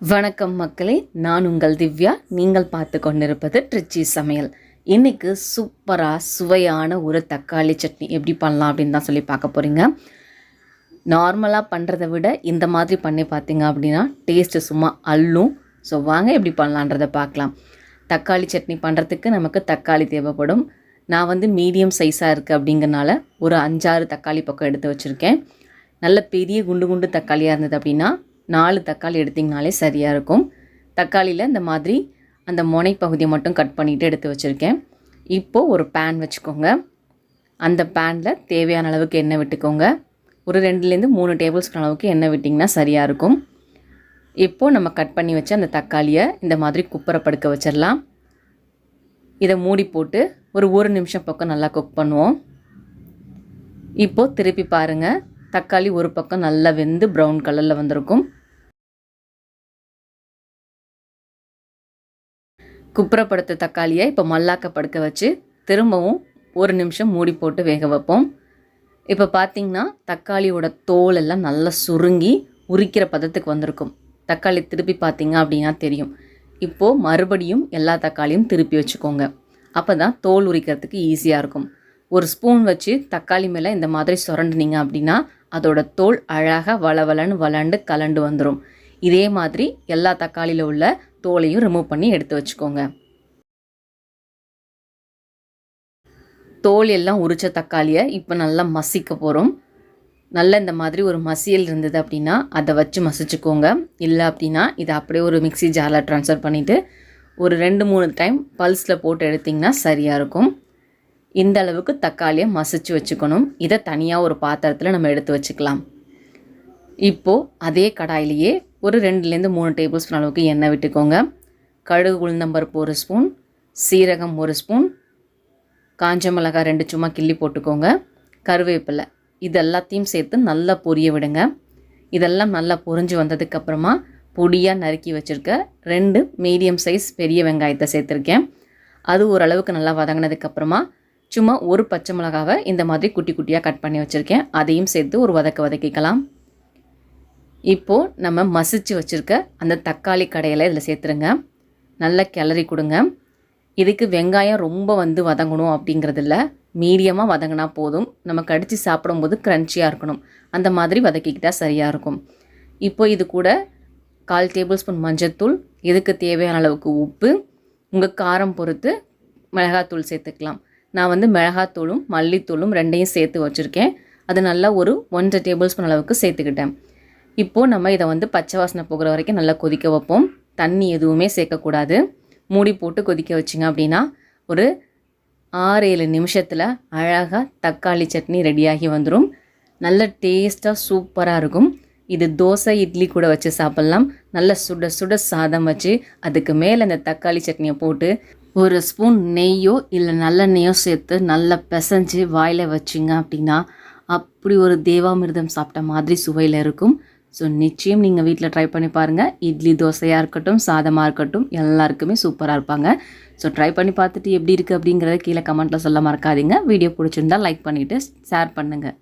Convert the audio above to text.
வணக்கம் மக்களே நான் உங்கள் திவ்யா. நீங்கள் பார்த்து கொண்டிருப்பது ட்ரிச்சி சமையல். இன்றைக்கு சூப்பராக சுவையான ஒரு தக்காளி சட்னி. எப்படி பண்ணலாம் அப்படின்னு தான் சொல்லி பார்க்க போகிறீங்க நார்மலாக பண்ணுறதை விட இந்த மாதிரி பண்ணி பார்த்தீங்க அப்படின்னா டேஸ்ட்டு சும்மா அள்ளும். ஸோ வாங்க எப்படி பண்ணலான்றதை பார்க்கலாம். தக்காளி சட்னி பண்ணுறதுக்கு நமக்கு தக்காளி தேவைப்படும். நான் வந்து மீடியம் சைஸாக இருக்குது அப்படிங்கறனால ஒரு அஞ்சாறு தக்காளி பக்கம் எடுத்து வச்சுருக்கேன். நல்ல பெரிய குண்டு குண்டு தக்காளியாக இருந்தது அப்படின்னா நாலு தக்காளி எடுத்திங்கனாலே சரியாக இருக்கும். தக்காளியில் இந்த மாதிரி அந்த முனை பகுதியை மட்டும் கட் பண்ணிவிட்டு எடுத்து வச்சுருக்கேன். இப்போது ஒரு பேன் வச்சுக்கோங்க. அந்த பேனில் தேவையான அளவுக்கு எண்ணெய் விட்டுக்கோங்க. ஒரு ரெண்டுலேருந்து மூணு டேபிள் ஸ்பூன் அளவுக்கு எண்ணெய் விட்டிங்கன்னா சரியாக இருக்கும். இப்போது நம்ம கட் பண்ணி வச்ச அந்த தக்காளியை இந்த மாதிரி குப்பரை படுக்க வச்சிடலாம். இதை மூடி போட்டு ஒரு ஒரு நிமிஷம் பக்கம் நல்லா குக் பண்ணுவோம். இப்போது திருப்பி பாருங்கள் தக்காளி ஒரு பக்கம் நல்லா வெந்து ப்ரௌன் கலரில் வந்திருக்கும். குப்புறப்படுத்த தக்காளியை இப்போ மல்லாக்க படுக்க வச்சு திரும்பவும் ஒரு நிமிஷம் மூடி போட்டு வேக வைப்போம். இப்போ பார்த்தீங்கன்னா தக்காளியோட தோல் எல்லாம் நல்லா சுருங்கி உரிக்கிற பதத்துக்கு வந்திருக்கும். தக்காளி திருப்பி பார்த்தீங்க அப்படின்னா தெரியும். இப்போது மறுபடியும் எல்லா தக்காளியும் திருப்பி வச்சுக்கோங்க. அப்போ தான் தோல் உரிக்கிறதுக்கு ஈஸியாக இருக்கும். ஒரு ஸ்பூன் வச்சு தக்காளி மேலே இந்த மாதிரி சுரண்டுனீங்க அப்படின்னா அதோட தோல் அழகாக வளவலன்னு வளண்டு கலண்டு வந்துடும் இதே மாதிரி எல்லா தக்காளியில் உள்ள தோலையும் ரிமூவ் பண்ணி எடுத்து வச்சுக்கோங்க. தோல் எல்லாம் உரிச்ச தக்காளியை இப்போ நல்லா மசிக்க போகிறோம் நல்ல இந்த மாதிரி ஒரு மசியல் இருந்தது அப்படின்னா அதை வச்சு மசிச்சுக்கோங்க. இல்லை அப்படின்னா இதை அப்படியே ஒரு மிக்ஸி ஜாரில் ட்ரான்ஸ்ஃபர் பண்ணிவிட்டு ஒரு ரெண்டு மூணு டைம் பல்ஸில் போட்டு எடுத்திங்கன்னா சரியாக இருக்கும். இந்த அளவுக்கு தக்காளியை மசிச்சு வச்சுக்கணும். இதை தனியாக ஒரு பாத்திரத்தில் நம்ம எடுத்து வச்சுக்கலாம். இப்போது அதே கடாயிலேயே ஒரு ரெண்டுலேருந்து மூணு டேபிள் ஸ்பூன் அளவுக்கு எண்ணெய் விட்டுக்கோங்க. கடுகு உளுந்தம்பருப்பு ஒரு ஸ்பூன். சீரகம் ஒரு ஸ்பூன். காஞ்ச மிளகாய் ரெண்டு சும்மா கிள்ளி போட்டுக்கோங்க. கருவேப்பிலை இது எல்லாத்தையும் சேர்த்து நல்லா பொரிய விடுங்க. இதெல்லாம் நல்லா பொரிஞ்சு வந்ததுக்கப்புறமா பொடியாக நறுக்கி வச்சுருக்க ரெண்டு மீடியம் சைஸ் பெரிய வெங்காயத்தை சேர்த்துருக்கேன். அது ஓரளவுக்கு நல்லா வதங்கினதுக்கப்புறமா சும்மா ஒரு பச்சை மிளகாவை இந்த மாதிரி குட்டி குட்டியாக கட் பண்ணி வச்சுருக்கேன். அதையும் சேர்த்து ஒரு வதக்க வதக்கிக்கலாம். இப்போது நம்ம மசிச்சு வச்சுருக்க அந்த தக்காளி கடையில் இதில் சேர்த்துருங்க. நல்லா கிளறி கொடுங்க. இதுக்கு வெங்காயம் ரொம்ப வந்து வதங்கணும் அப்படிங்கிறதில்ல. மீடியமாக வதங்கினா போதும். நம்ம கடித்து சாப்பிடும்போது க்ரன்ச்சியாக இருக்கணும். அந்த மாதிரி வதக்கிக்கிட்டால் சரியாக இருக்கும். இப்போ இது கூட கால் டேபிள் ஸ்பூன் மஞ்சத்தூள் இதுக்கு தேவையான அளவுக்கு உப்பு உங்கள் காரம் பொறுத்து மிளகாத்தூள் சேர்த்துக்கலாம். நான் வந்து மிளகாத்தூளும் மல்லித்தூளும் ரெண்டையும் சேர்த்து வச்சுருக்கேன். அது நல்லா ஒரு ஒன்றரை டேபிள் ஸ்பூன் அளவுக்கு சேர்த்துக்கிட்டேன். இப்போது நம்ம இதை வந்து பச்சை வாசனை போகிற வரைக்கும் நல்லா கொதிக்க வைப்போம். தண்ணி எதுவுமே சேர்க்கக்கூடாது. மூடி போட்டு கொதிக்க வச்சிங்க அப்படின்னா ஒரு ஆறு ஏழு நிமிஷத்தில் அழகாக தக்காளி சட்னி ரெடியாகி வந்துடும் நல்ல டேஸ்ட்டாக சூப்பராக இருக்கும். இது தோசை இட்லி கூட வச்சு சாப்பிட்லாம். நல்ல சுட சுட சாதம் வச்சு அதுக்கு மேலே அந்த தக்காளி சட்னியை போட்டு ஒரு ஸ்பூன் நெய்யோ இல்லை நல்லெண்ணெய்யோ சேர்த்து நல்லா பிசைஞ்சு வாயில் வச்சிங்க அப்படின்னா அப்படி ஒரு தேவாமிர்தம் சாப்பிட்ட மாதிரி சுவையில் இருக்கும். ஸோ நிச்சயம் நீங்கள் வீட்டில் ட்ரை பண்ணி பாருங்கள் இட்லி தோசையாக இருக்கட்டும் சாதமாக இருக்கட்டும் எல்லாருக்குமே சூப்பராக இருப்பாங்க. ஸோ ட்ரை பண்ணி பார்த்துட்டு எப்படி இருக்குது அப்படிங்கிறத கீழே கமெண்ட்டில் சொல்ல மறக்காதீங்க. வீடியோ பிடிச்சிருந்தால் லைக் பண்ணிவிட்டு ஷேர் பண்ணுங்கள்